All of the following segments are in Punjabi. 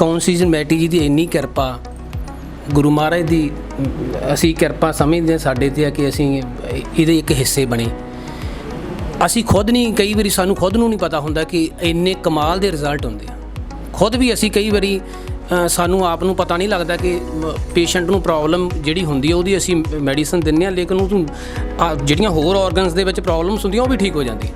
ਕੌਂਸੀਜਨ ਮੈਟੀ ਜੀ ਦੀ ਇੰਨੀ ਕਿਰਪਾ। ਗੁਰੂ ਮਹਾਰਾਜ ਦੀ, ਅਸੀਂ ਕਿਰਪਾ ਸਮਝਦੇ ਹਾਂ ਸਾਡੇ ਤੇ ਆ ਕਿ ਅਸੀਂ ਇਹਦੇ ਇੱਕ ਹਿੱਸੇ ਬਣੇ। ਅਸੀਂ ਖੁਦ ਨਹੀਂ, ਕਈ ਵਾਰੀ ਸਾਨੂੰ ਖੁਦ ਨੂੰ ਨਹੀਂ ਪਤਾ ਹੁੰਦਾ ਕਿ ਇੰਨੇ ਕਮਾਲ ਦੇ ਰਿਜ਼ਲਟ ਹੁੰਦੇ ਆ। ਖੁਦ ਵੀ ਅਸੀਂ ਕਈ ਵਾਰੀ ਸਾਨੂੰ ਆਪ ਨੂੰ ਪਤਾ ਨਹੀਂ ਲੱਗਦਾ ਕਿ ਪੇਸ਼ੈਂਟ ਨੂੰ ਪ੍ਰੋਬਲਮ ਜਿਹੜੀ ਹੁੰਦੀ ਹੈ ਉਹਦੀ ਅਸੀਂ ਮੈਡੀਸਨ ਦਿੰਨੇ ਆ ਲੇਕਿਨ ਉਹ ਜਿਹੜੀਆਂ ਹੋਰ ਆਰਗਨਸ ਦੇ ਵਿੱਚ ਪ੍ਰੋਬਲਮਸ ਹੁੰਦੀਆਂ, ਉਹ ਵੀ ਠੀਕ ਹੋ ਜਾਂਦੀ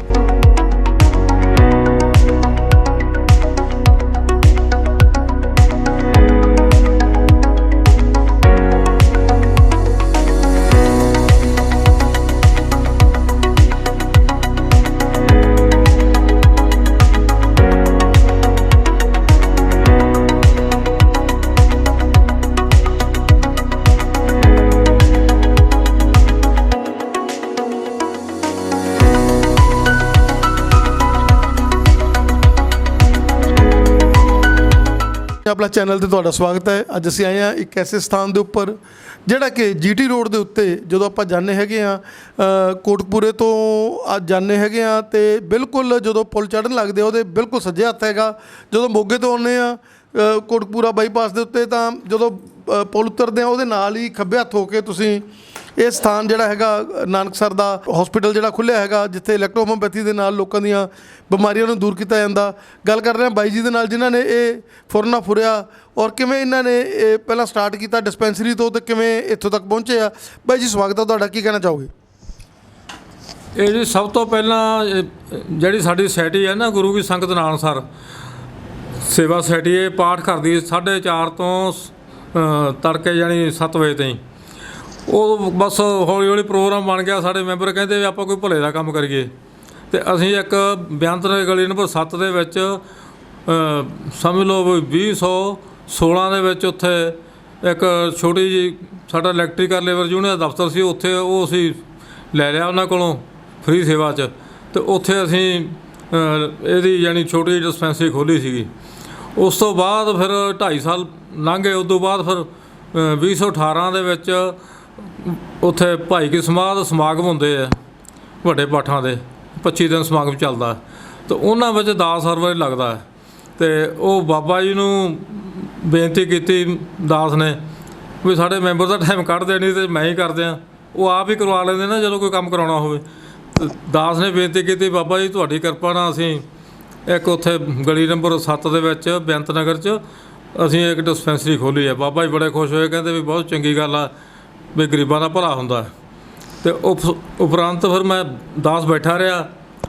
ਆਪਣਾ ਚੈਨਲ ਤੇ ਤੁਹਾਡਾ ਸਵਾਗਤ ਹੈ। ਅੱਜ ਅਸੀਂ ਆਏ ਹਾਂ ਇੱਕ ਐਸੇ ਸਥਾਨ ਦੇ ਉੱਪਰ ਜਿਹੜਾ ਕਿ ਜੀਟੀ ਰੋਡ ਦੇ ਉੱਤੇ ਜਦੋਂ ਆਪਾਂ ਜਾਂਦੇ ਹੈਗੇ ਆ ਕੋਟਕਪੂਰੇ ਤੋਂ ਅੱਜ ਜਾਂਦੇ ਹੈਗੇ ਆ ਤੇ ਬਿਲਕੁਲ ਜਦੋਂ ਪੁਲ ਚੜ੍ਹਨ ਲੱਗਦੇ ਆ ਉਹਦੇ ਬਿਲਕੁਲ ਸੱਜੇ ਹੱਥ ਹੈਗਾ। ਜਦੋਂ ਮੋਗੇ ਤੋਂ ਆਉਂਦੇ ਆ ਅ, ਬਾਈਪਾਸ ਦੇ ਉੱਤੇ ਤਾਂ ਜਦੋਂ ਪੁਲ ਉਤਰਦੇ ਆ ਉਹਦੇ ਨਾਲ ਹੀ ਖੱਬੇ ਹੱਥ ਹੋ ਕੇ ਤੁਸੀਂ ਇਹ ਸਥਾਨ ਜਿਹੜਾ ਹੈਗਾ ਅ, ਨਾਨਕਸਰ ਦਾ ਹਸਪੀਟਲ ਜਿਹੜਾ ਖੁੱਲਿਆ ਹੈਗਾ ਜਿੱਥੇ ਇਲੈਕਟ੍ਰੋਹੋਮੋਪੈਥੀ ਦੇ ਨਾਲ ਲੋਕਾਂ ਦੀਆਂ ਬਿਮਾਰੀਆਂ ਨੂੰ ਦੂਰ ਕੀਤਾ ਜਾਂਦਾ। ਗੱਲ ਕਰ ਰਹੇ ਹਾਂ ਬਾਈ ਜੀ ਦੇ ਨਾਲ ਜਿਨ੍ਹਾਂ ਨੇ ਇਹ ਫੁਰਨਾ ਫੁਰਿਆ ਔਰ ਕਿਵੇਂ ਇਹਨਾਂ ਨੇ ਇਹ ਪਹਿਲਾਂ ਸਟਾਰਟ ਕੀਤਾ ਡਿਸਪੈਂਸਰੀ ਤੋਂ ਤੇ ਕਿਵੇਂ ਇੱਥੋਂ ਤੱਕ ਪਹੁੰਚੇ ਆ। ਬਾਈ ਜੀ ਸਵਾਗਤ ਹੈ ਤੁਹਾਡਾ। ਕੀ ਕਹਿਣਾ ਚਾਹੋਗੇ? ਇਹ ਜੀ ਸਭ ਤੋਂ ਪਹਿਲਾਂ ਜਿਹੜੀ ਸਾਡੀ ਸੋਸਾਇਟੀ ਹੈ ਨਾ ਗੁਰੂ ਕੀ ਸੰਗਤ ਨਾਨਸਰ ਸੇਵਾ ਸੋਸਾਇਟੀ ਇਹ ਪਾਠ ਕਰਦੀ 4:30 ਤੋਂ ਤੜਕੇ ਯਾਨੀ 7 ਵਜੇ ਤਾਈਂ। ਉਹ ਬਸ ਹੌਲੀ ਹੌਲੀ ਪ੍ਰੋਗਰਾਮ ਬਣ ਗਿਆ ਸਾਡੇ ਮੈਂਬਰ ਕਹਿੰਦੇ ਵੀ ਆਪਾਂ ਕੋਈ ਭਲੇ ਦਾ ਕੰਮ ਕਰੀਏ। ਤੇ ਅਸੀਂ ਇੱਕ ਬਿਆੰਤ ਗਲੀ ਨੰਬਰ 7 ਦੇ ਵਿੱਚ ਸਮਝ ਲਓ ਵੀ 2016 ਦੇ ਵਿੱਚ ਉੱਥੇ ਇੱਕ ਛੋਟੀ ਜੀ ਸਾਡਾ ਇਲੈਕਟ੍ਰੀਕਲ ਲੇਬਰ ਯੂਨੀਅਨ ਦਾ ਦਫ਼ਤਰ ਸੀ ਉੱਥੇ ਉਹ ਅਸੀਂ ਲੈ ਲਿਆ ਉਹਨਾਂ ਕੋਲੋਂ ਫ੍ਰੀ ਸੇਵਾ 'ਚ। ਤੇ ਉੱਥੇ ਅਸੀਂ ਇਹਦੀ ਯਾਨੀ ਛੋਟੀ ਡਿਸਪੈਂਸਰੀ ਖੋਲੀ ਸੀਗੀ। ਉਸ ਤੋਂ ਬਾਅਦ ਫਿਰ 2.5 ਸਾਲ ਲੰਘ ਗਏ ਉਸ ਤੋਂ ਬਾਅਦ ਫਿਰ ਅ, 2018 ਦੇ ਵਿੱਚ ਉੱਥੇ ਭਾਈ ਕੀ ਸਮਾਧ ਸਮਾਗਮ ਹੁੰਦੇ ਆ, ਵੱਡੇ ਪਾਠਾਂ ਦੇ 25 ਦਿਨ ਸਮਾਗਮ ਚੱਲਦਾ। ਹੈ। ਤੇ ਉਹਨਾਂ ਵਿੱਚ ਦਾਸ ਸਰਵਰ ਲੱਗਦਾ ਹੈ। ਤੇ ਉਹ ਬਾਬਾ ਜੀ ਨੂੰ ਬੇਨਤੀ ਕੀਤੀ ਦਾਸ ਨੇ ਵੀ ਸਾਡੇ ਮੈਂਬਰ ਦਾ ਟਾਈਮ ਕੱਢ ਦੇਣੀ ਤੇ ਮੈਂ ਹੀ ਕਰ ਦਿਆਂ। ਉਹ ਆਪ ਹੀ ਕਰਵਾ ਲੈਂਦੇ ਨਾ ਜਦੋਂ ਕੋਈ ਕੰਮ ਕਰਾਉਣਾ ਹੋਵੇ। ਦਾਸ ਨੇ ਬੇਨਤੀ ਕੀਤੀ, ਬਾਬਾ ਜੀ ਤੁਹਾਡੀ ਕਿਰਪਾ ਨਾਲ ਅਸੀਂ ਇੱਕ ਉੱਥੇ ਗਲੀ ਨੰਬਰ 7 ਦੇ ਵਿੱਚ ਬੇਅੰਤ ਨਗਰ 'ਚ ਅਸੀਂ ਇੱਕ ਡਿਸਪੈਂਸਰੀ ਖੋਲੀ ਹੈ। ਬਾਬਾ ਜੀ ਬੜੇ ਖੁਸ਼ ਹੋਏ, ਕਹਿੰਦੇ ਵੀ ਬਹੁਤ ਚੰਗੀ ਗੱਲ ਆ। ਵੀ ਗਰੀਬਾਂ ਦਾ ਭਲਾ ਹੁੰਦਾ ਹੈ। ਤੇ ਉਪ- ਉਪਰੰਤ ਫਿਰ ਮੈਂ ਦਾਸ ਬੈਠਾ ਰਿਹਾ।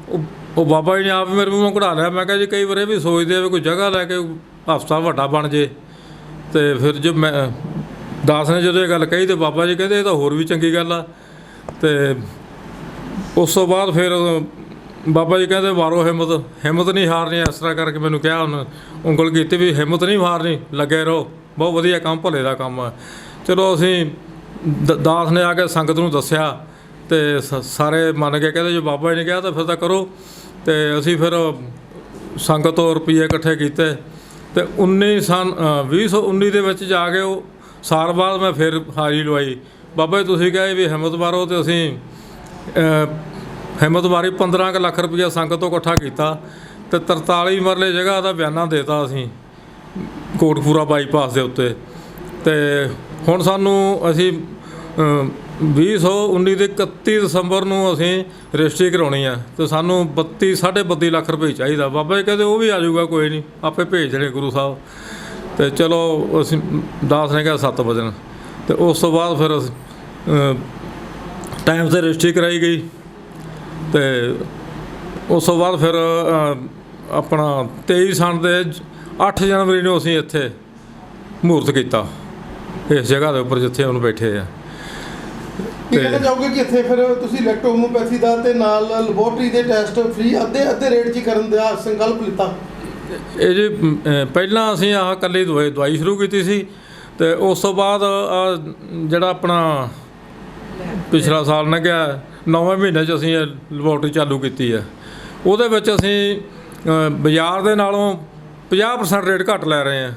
ਉਹ ਉਹ ਬਾਬਾ ਜੀ ਨੇ ਆਪ ਮੇਰੇ ਮੂੰਹੋਂ ਕਢਾ ਲਿਆ। ਮੈਂ ਕਿਹਾ ਜੀ ਕਈ ਵਾਰ ਇਹ ਵੀ ਸੋਚਦੇ ਆ ਵੀ ਕੋਈ ਜਗ੍ਹਾ ਲੈ ਕੇ ਹਸਪਤਾਲ ਵੱਡਾ ਬਣ ਜੇ। ਤੇ ਫਿਰ ਜੇ ਮੈਂ, ਦਾਸ ਨੇ ਜਦੋਂ ਇਹ ਗੱਲ ਕਹੀ ਤੇ ਬਾਬਾ ਜੀ ਕਹਿੰਦੇ ਇਹ ਤਾਂ ਹੋਰ ਵੀ ਚੰਗੀ ਗੱਲ ਆ। ਤੇ ਉਸ ਤੋਂ ਬਾਅਦ ਫਿਰ ਬਾਬਾ ਜੀ ਕਹਿੰਦੇ ਮਾਰੋ ਹਿੰਮਤ। ਹਿੰਮਤ ਨਹੀਂ ਹਾਰਨੀ, ਇਸ ਤਰ੍ਹਾਂ ਕਰਕੇ ਮੈਨੂੰ ਕਿਹਾ ਉਹਨੇ। ਉਂਗਲ ਕੀਤੀ ਵੀ ਹਿੰਮਤ ਨਹੀਂ ਹਾਰਨੀ ਲੱਗੇ ਰਹੋ। ਬਹੁਤ ਵਧੀਆ ਕੰਮ, ਭਲੇ ਦਾ ਕੰਮ ਆ। ਚਲੋ ਅਸੀਂ ਦ- ਦਾਸ ਨੇ ਆ ਕੇ ਸੰਗਤ ਨੂੰ ਦੱਸਿਆ ਤੇ ਸ- ਸਾਰੇ ਮੰਨ ਕੇ ਕਹਿੰਦੇ ਜੇ ਬਾਬਾ ਜੀ ਨੇ ਕਿਹਾ ਤਾਂ ਫਿਰ ਤਾਂ ਕਰੋ। ਤੇ ਅਸੀਂ ਫਿਰ ਸੰਗਤ ਤੋਂ ਰੁਪਏ ਇਕੱਠੇ ਕੀਤੇ। ਤੇ 19 ਸਨ ਅ, 2019 ਦੇ ਵਿੱਚ ਜਾ ਕੇ ਉਹ ਸਾਲ ਬਾਅਦ ਮੈਂ ਫਿਰ ਹਾਜ਼ਰੀ ਲਵਾਈ। ਬਾਬਾ ਜੀ ਤੁਸੀਂ ਕਹੇ ਵੀ ਹਿੰਮਤ ਮਾਰੋ ਤੇ ਅਸੀਂ ਅ, ਹਿੰਮਤ ਮਾਰੀ 15 ਕੁ ਲੱਖ ਰੁਪਇਆ ਸੰਗਤ ਤੋਂ ਇਕੱਠਾ ਕੀਤਾ। ਤੇ 43 ਮਰਲੇ ਜਗ੍ਹਾ ਦਾ ਬਿਆਨਾ ਦੇਤਾ ਅਸੀਂ ਕੋਟਪੂਰਾ ਬਾਈਪਾਸ ਦੇ ਉੱਤੇ। ਤੇ ਹੁਣ ਸਾਨੂੰ ਅਸੀਂ ਅ, 2019 ਦੇ 31 ਦਸੰਬਰ ਨੂੰ ਅਸੀਂ ਰਜਿਸਟਰੀ ਕਰਾਉਣੀ ਆ ਤੇ ਸਾਨੂੰ 32 32.5 ਲੱਖ ਰੁਪਏ ਚਾਹੀਦਾ। ਬਾਬਾ ਜੀ ਕਹਿੰਦੇ ਉਹ ਵੀ ਆ ਜਾਊਗਾ ਕੋਈ ਨਹੀਂ ਆਪੇ ਭੇਜ ਦੇਣੇ ਗੁਰੂ ਸਾਹਿਬ। ਤੇ ਚਲੋ ਅਸੀਂ ਦਾਸ ਨੇ ਕਿਹਾ 7 ਵਜੇ ਤੇ ਉਸ ਤੋਂ ਬਾਅਦ ਫਿਰ ਟਾਈਮ ਤੇ ਰਜਿਸਟਰੀ ਕਰਾਈ ਗਈ। ਤੇ ਉਸ ਤੋਂ ਬਾਅਦ ਫਿਰ ਆਪਣਾ 23 ਸਨ ਦੇ 8 ਜਨਵਰੀ ਨੂੰ ਅਸੀਂ ਇੱਥੇ ਮਹੂਰਤ ਕੀਤਾ। ਇਸ ਜਗ੍ਹਾ ਦੇ ਉੱਪਰ ਜਿੱਥੇ ਹੁਣ ਬੈਠੇ ਆ। ਕੀ ਕਹਿਣਾ ਚਾਹੋਗੇ ਕਿ ਇੱਥੇ ਫਿਰ ਤੁਸੀਂ ਇਲੈਕਟ੍ਰੋਹੋਮੋਪੈਥੀ ਦਾ ਤੇ ਨਾਲ ਲੈਬੋਰਟਰੀ ਦੇ ਟੈਸਟ ਫ੍ਰੀ ਅੱਧੇ ਅੱਧੇ ਰੇਟ 'ਚ ਹੀ ਕਰਨ ਦਾ ਸੰਕਲਪ ਲਿੱਤਾ। ਇਹ ਜੀ ਪਹਿਲਾਂ ਅਸੀਂ ਆਹ ਇਕੱਲੀ ਦਵਾਈ ਦਵਾਈ ਸ਼ੁਰੂ ਕੀਤੀ ਸੀ ਤੇ ਉਸ ਤੋਂ ਬਾਅਦ ਜਿਹੜਾ ਆਪਣਾ ਪਿਛਲਾ ਸਾਲ ਲੰਘਿਆ ਨੌਵੇਂ ਮਹੀਨੇ 'ਚ ਅਸੀਂ ਲੈਬੋਰਟਰੀ ਚਾਲੂ ਕੀਤੀ ਹੈ ਉਹਦੇ ਵਿੱਚ ਅਸੀਂ ਬਾਜ਼ਾਰ ਦੇ ਨਾਲੋਂ 50% ਰੇਟ ਘੱਟ ਲੈ ਰਹੇ ਹਾਂ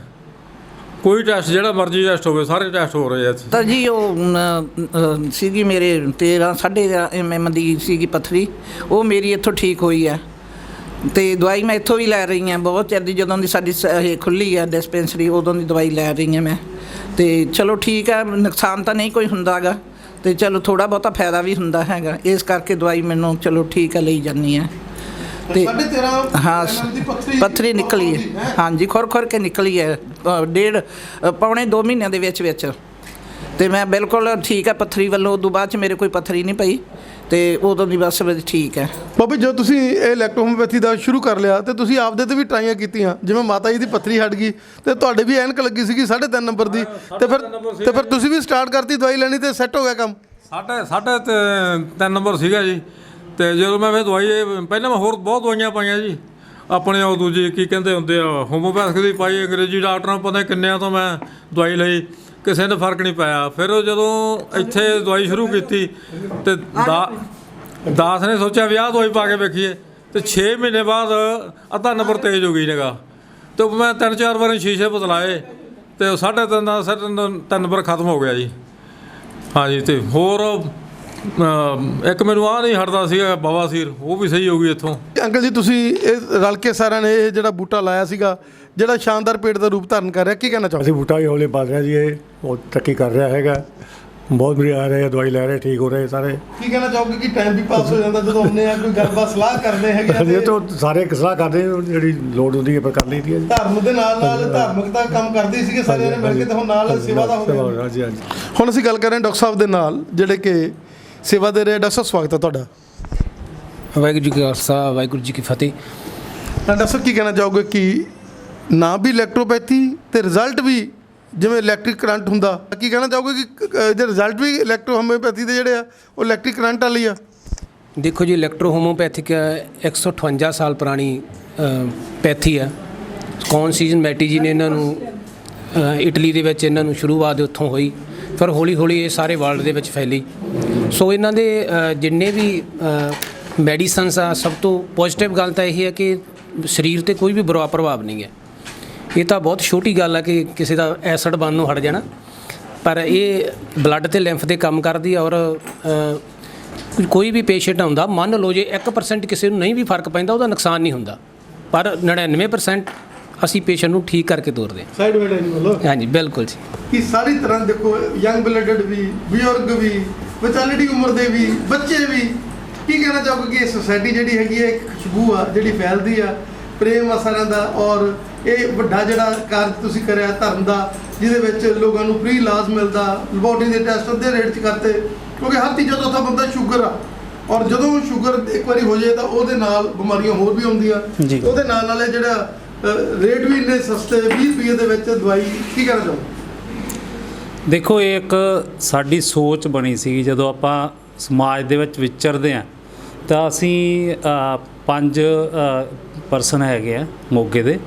ਕੋਈ ਟੈਸਟ ਜਿਹੜਾ ਮਰਜ਼ੀ ਟੈਸਟ ਹੋਵੇ ਸਾਰੇ ਟੈਸਟ ਹੋ ਰਹੇ ਆ ਇੱਥੇ। ਤਾਂ ਜੀ ਉਹ ਅਮ, ਅ, ਸੀਗੀ ਮੇਰੇ 13 13.5 ਐਮਐਮ ਦੀ ਸੀਗੀ ਪੱਥਰੀ। ਉਹ ਮੇਰੀ ਇੱਥੋਂ ਠੀਕ ਹੋਈ ਹੈ। ਤੇ ਦਵਾਈ ਮੈਂ ਇੱਥੋਂ ਵੀ ਲੈ ਰਹੀ ਹਾਂ। ਬਹੁਤ ਚਿਰ ਦੀ ਜਦੋਂ ਦੀ ਸਾਡੀ ਸ- ਇਹ ਖੁੱਲੀ ਆ ਡਿਸਪੈਂਸਰੀ ਉਦੋਂ ਦੀ ਦਵਾਈ ਲੈ ਰਹੀ ਹਾਂ ਮੈਂ। ਤੇ ਚਲੋ ਠੀਕ ਹੈ ਨੁਕਸਾਨ ਤਾਂ ਨਹੀਂ ਕੋਈ ਹੁੰਦਾਗਾ ਤੇ ਚਲੋ ਥੋੜਾ ਬਹੁਤਾ ਫਾਇਦਾ ਵੀ ਹੁੰਦਾ ਹੈਗਾ। ਇਸ ਕਰਕੇ ਦਵਾਈ ਮੈਨੂੰ ਚਲੋ ਠੀਕ ਹੈ ਲਈ ਜਾਂਦੀ ਹੈ। ਤੇ ਸਾਢੇ 13 ਹਾਂ ਪੱਥਰੀ ਨਿਕਲੀ ਹੈ। ਹਾਂਜੀ ਖੁਰ ਖੁਰ ਕੇ ਨਿਕਲੀ ਹੈ ਡੇਢ ਪੌਣੇ 2 ਮਹੀਨਿਆਂ ਦੇ ਵਿੱਚ ਵਿੱਚ। ਤੇ ਮੈਂ ਬਿਲਕੁਲ ਠੀਕ ਹੈ ਪੱਥਰੀ ਵੱਲੋਂ ਉਦੋਂ ਬਾਅਦ ਚ ਮੇਰੇ ਕੋਈ ਪੱਥਰੀ ਨਹੀਂ ਪਈ ਤੇ ਉਦੋਂ ਦੀ ਬਸ ਬਸ ਠੀਕ ਹੈ। ਬਾਬੇ ਜੋ ਤੁਸੀਂ ਇਹ ਇਲੈਕਟ੍ਰੋਹੋਮਿਓਪੈਥੀ ਦਾ ਸ਼ੁਰੂ ਕਰ ਲਿਆ ਤੇ ਤੁਸੀਂ ਆਪਦੇ ਤੇ ਵੀ ਟਰਾਈਆਂ ਕੀਤੀਆਂ ਜਿਵੇਂ ਮਾਤਾ ਜੀ ਦੀ ਪੱਥਰੀ ਹਟ ਗਈ ਤੇ ਤੁਹਾਡੇ ਵੀ ਐਨਕ ਲੱਗੀ ਸੀਗੀ 3.5 ਨੰਬਰ ਦੀ ਤੇ ਫਿਰ ਤੇ ਫਿਰ ਤੁਸੀਂ ਵੀ ਸਟਾਰਟ ਕਰਤੀ ਦਵਾਈ ਲੈਣੀ ਤੇ ਸੈੱਟ ਹੋ ਗਿਆ ਕੰਮ? ਸਾਢੇ ਸਾਢੇ ਤੇ- ਤਿੰਨ ਨੰਬਰ ਸੀਗਾ ਜੀ। ਤੇ ਜਦੋਂ ਮੈਂ ਫਿਰ ਦਵਾਈ ਇਹ- ਪਹਿਲਾਂ ਮੈਂ ਹੋਰ ਬਹੁਤ ਦਵਾਈਆਂ ਪਾਈਆਂ ਜੀ। ਆਪਣੇ ਉਹ ਦੂਜੀ ਕੀ ਕਹਿੰਦੇ ਹੁੰਦੇ ਆ ਹੋਮੋਪੈਥਿਕ ਦੀ ਪਾਈ, ਅੰਗਰੇਜ਼ੀ ਡਾਕਟਰਾਂ ਨੂੰ ਪਤਾ ਨੀ ਕਿੰਨਿਆਂ ਤੋਂ ਮੈਂ ਦਵਾਈ ਲਈ, ਕਿਸੇ ਨੇ ਫ਼ਰਕ ਨਹੀਂ ਪਾਇਆ। ਫਿਰ ਉਹ ਜਦੋਂ ਇੱਥੇ ਦਵਾਈ ਸ਼ੁਰੂ ਕੀਤੀ ਤੇ ਦਾ ਦਾਸ ਨੇ ਸੋਚਿਆ ਵੀ ਆਹ ਦਵਾਈ ਪਾ ਕੇ ਵੇਖੀਏ। ਤੇ 6 ਮਹੀਨੇ ਬਾਅਦ ਅੱਧਾ ਨੰਬਰ ਤੇਜ਼ ਹੋ ਗਈ ਨਿਗਾ ਤੇ ਮੈਂ ਤਿੰਨ ਚਾਰ ਵਾਰੀ ਸ਼ੀਸ਼ੇ ਬਦਲਾਏ ਤੇ ਉਹ ਸਾਢੇ ਤਿੰਨ ਦਾ ਸਾਢੇ ਤਿੰਨ ਤਿੰਨ ਨੰਬਰ ਖਤਮ ਹੋ ਗਿਆ ਜੀ। ਹਾਂਜੀ, ਤੇ ਹੋਰ ਇੱਕ ਮੈਨੂੰ ਆ ਨਹੀਂ ਹਟਦਾ ਸੀਗਾ ਬਵਾਸੀਰ ਉਹ ਵੀ ਸਹੀ ਹੋ ਗਈ ਇੱਥੋਂ। ਅੰਕਲ ਜੀ ਤੁਸੀਂ ਇਹ ਰਲ ਕੇ ਸਾਰਿਆਂ ਨੇ ਇਹ ਜਿਹੜਾ ਬੂਟਾ ਲਾਇਆ ਸੀਗਾ ਜਿਹੜਾ ਸ਼ਾਨਦਾਰ ਪੇੜ ਦਾ ਰੂਪ ਧਾਰਨ ਕਰ ਰਿਹਾ ਕੀ ਕਹਿਣਾ ਚਾਹੋਗੇ? ਅਸੀਂ ਬੂਟਾ ਵੀ ਹੌਲੇ ਪਾ ਰਿਹਾ ਜੀ ਇਹ ਉਹ ਤਰੱਕੀ ਕਰ ਰਿਹਾ ਹੈਗਾ। ਬਹੁਤ ਵਧੀਆ ਆ ਰਹੇ ਆ, ਦਵਾਈ ਲੈ ਰਹੇ ਠੀਕ ਹੋ ਰਹੇ ਸਾਰੇ। ਕੀ ਕਹਿਣਾ ਚਾਹੋਗੇ ਕਿ ਟਾਈਮ ਵੀ ਪਾਸ ਹੋ ਜਾਂਦਾ ਜਦੋਂ ਆਉਂਦੇ ਆ ਕੋਈ ਗੱਲਬਾਤ ਸਲਾਹ ਕਰਦੇ ਹੈਗੇ ਆ ਇਹ ਤੇ ਤਾਂ ਸਾਰੇ ਕਿਸਲਾ ਕਰਦੇ ਆ, ਜਿਹੜੀ ਲੋੜ ਹੁੰਦੀ ਹੈ ਪਰ ਕਰ ਲਈਦੀ ਹੈ ਜੀ। ਧਰਮ ਦੇ ਨਾਲ ਨਾਲ ਧਾਰਮਿਕਤਾ ਕੰਮ ਕਰਦੇ ਸੀਗੇ ਸਾਰਿਆਂ ਨੇ ਮਿਲ ਕੇ ਤੇ ਹੁਣ ਨਾਲ ਸੇਵਾ ਦਾ ਹੋ ਸੇਵਾ ਗਿਆ। ਹਾਂਜੀ। ਹਾਂਜੀ। ਹੁਣ ਅਸੀਂ ਗੱਲ ਕਰ ਰਹੇ ਹਾਂ ਡਾਕਟਰ ਸਾਹਿਬ ਦੇ ਨਾਲ ਜਿਹੜੇ ਕਿ ਸੇਵਾ ਦੇ ਰਹੇ ਡਾਕਟਰ ਸਾਹਿਬ ਸਵਾਗਤ ਹੈ ਤੁਹਾਡਾ। ਵਾਹਿਗੁਰੂ ਜੀ ਕਾ ਖਾਲਸਾ ਵਾਹਿਗੁਰੂ ਜੀ ਕੀ ਫਤਿਹ। ਡਾਕਟਰ ਸਾਹਿਬ ਕੀ ਕਹਿਣਾ ਚਾਹੋਗੇ ਕਿ ਨਾ ਵੀ ਇਲੈਕਟ੍ਰੋਪੈਥੀ ਤੇ ਰਿਜ਼ਲਟ ਵੀ ਜਿਵੇਂ ਇਲੈਕਟ੍ਰਿਕ ਕਰੰਟ ਹੁੰਦਾ ਕੀ ਕਹਿਣਾ ਚਾਹੋਗੇ ਕਿ ਇਹਦੇ ਰਿਜ਼ਲਟ ਵੀ ਇਲੈਕਟ੍ਰੋ ਹੋਮਿਓਪੈਥੀ ਦੇ ਜਿਹੜੇ ਆ ਉਹ ਇਲੈਕਟ੍ਰਿਕ ਕਰੰਟ ਵਾਲੀ ਆ? ਦੇਖੋ ਜੀ ਇਲੈਕਟ੍ਰੋ ਹੋਮੋਪੈਥਿਕ 158 ਸਾਲ ਪੁਰਾਣੀ ਪੈਥੀ ਆ। ਕੌਨ ਸੀਜ਼ਨ ਮੈਟੀ ਜੀ ਨੇ ਇਹਨਾਂ ਨੂੰ ਇਟਲੀ ਦੇ ਵਿੱਚ ਇਹਨਾਂ ਨੂੰ ਸ਼ੁਰੂਆਤ ਉੱਥੋਂ ਹੋਈ। ਫਿਰ ਹੌਲੀ ਹੌਲੀ ਇਹ ਸਾਰੇ ਵਰਲਡ ਦੇ ਵਿੱਚ ਫੈਲੀ। ਸੋ ਇਹਨਾਂ ਦੇ ਜਿੰਨੇ ਵੀ ਮੈਡੀਸਨਸ ਆ ਸਭ ਤੋਂ ਪੋਜ਼ਿਟਿਵ ਗੱਲ ਤਾਂ ਇਹ ਹੈ ਕਿ ਸਰੀਰ ਤੇ ਕੋਈ ਵੀ ਬੁਰਾ ਪ੍ਰਭਾਵ ਨਹੀਂ ਹੈ। ਇਹ ਤਾਂ ਬਹੁਤ ਛੋਟੀ ਗੱਲ ਹੈ ਕਿ ਕਿਸੇ ਦਾ ਐਸਿਡ ਬਣਨ ਨੂੰ ਹਟ ਜਾਣਾ। ਪਰ ਇਹ ਬਲੱਡ ਤੇ ਲਿੰਫ ਦੇ ਕੰਮ ਕਰਦੀ ਔਰ ਕੋਈ ਵੀ ਪੇਸ਼ੈਂਟ ਆਉਂਦਾ ਮੰਨ ਲਓ ਜੇ 1% ਕਿਸੇ ਨੂੰ ਨਹੀਂ ਵੀ ਫ਼ਰਕ ਪੈਂਦਾ ਉਹਦਾ ਨੁਕਸਾਨ ਨਹੀਂ ਹੁੰਦਾ। ਪਰ 99% ਅਸੀਂ ਪੇਸ਼ੈਂਟ ਨੂੰ ਠੀਕ ਕਰਕੇ ਤੋਰਦੇ ਹਾਂ। ਸਾਈਡ ਨਹੀਂ ਬੋਲੋ ਹਾਂਜੀ ਬਿਲਕੁਲ ਜੀ। ਕਿ ਸਾਰੀ ਤਰ੍ਹਾਂ ਦੇਖੋ ਯੰਗ ਬਲੱਡਡ ਵੀ ਬਜ਼ੁਰਗ ਵੀ ਵਿਚਾਲੜੀ ਉਮਰ ਦੇ ਵੀ ਬੱਚੇ ਵੀ। ਕੀ ਕਹਿਣਾ ਚਾਹੋਗੇ ਕਿ ਇਹ ਸੋਸਾਇਟੀ ਜਿਹੜੀ ਹੈਗੀ ਹੈ ਇੱਕ ਖੁਸ਼ਬੂ ਆ ਜਿਹੜੀ ਫੈਲਦੀ ਆ ਪ੍ਰੇਮ ਆ ਸਾਰਿਆਂ ਦਾ ਔਰ ਇਹ ਵੱਡਾ ਜਿਹੜਾ ਕਾਰਜ ਤੁਸੀਂ ਕਰਿਆ ਧਰਮ ਦਾ ਜਿਹਦੇ ਵਿੱਚ ਲੋਕਾਂ ਨੂੰ ਫ੍ਰੀ ਇਲਾਜ ਮਿਲਦਾ ਲੈਬੋਰਟਰੀ ਦੇ ਟੈਸਟ ਅੱਧੇ ਰੇਟ 'ਚ ਕਰਤੇ ਕਿਉਂਕਿ ਹਰ ਤੀਜਾ ਚੌਥਾ ਬੰਦਾ ਸ਼ੂਗਰ ਆ। ਔਰ ਜਦੋਂ ਸ਼ੂਗਰ ਇੱਕ ਵਾਰੀ ਹੋ ਜਾਏ ਤਾਂ ਉਹਦੇ ਨਾਲ ਬਿਮਾਰੀਆਂ ਹੋਰ ਵੀ ਆਉਂਦੀਆਂ। ਉਹਦੇ ਨਾਲ ਨਾਲ ਜਿਹੜਾ ਰੇਟ ਵੀ ਇੰਨੇ ਸਸਤੇ 20 ਰੁਪਏ ਦੇ ਵਿੱਚ ਦਵਾਈ ਕੀ ਕਹਿਣਾ ਚਾਹੋਗੇ? ਦੇਖੋ, ਇਹ ਇੱਕ ਸਾਡੀ ਸੋਚ ਬਣੀ ਸੀ ਜਦੋਂ ਆਪਾਂ ਸਮਾਜ ਦੇ ਵਿੱਚ ਵਿਚਰਦੇ ਆ ਤਾਂ ਅਸੀਂ ਪੰਜ ਪਰਸਨ ਹੈਗੇ ਆ ਮੋਗੇ ਦੇ,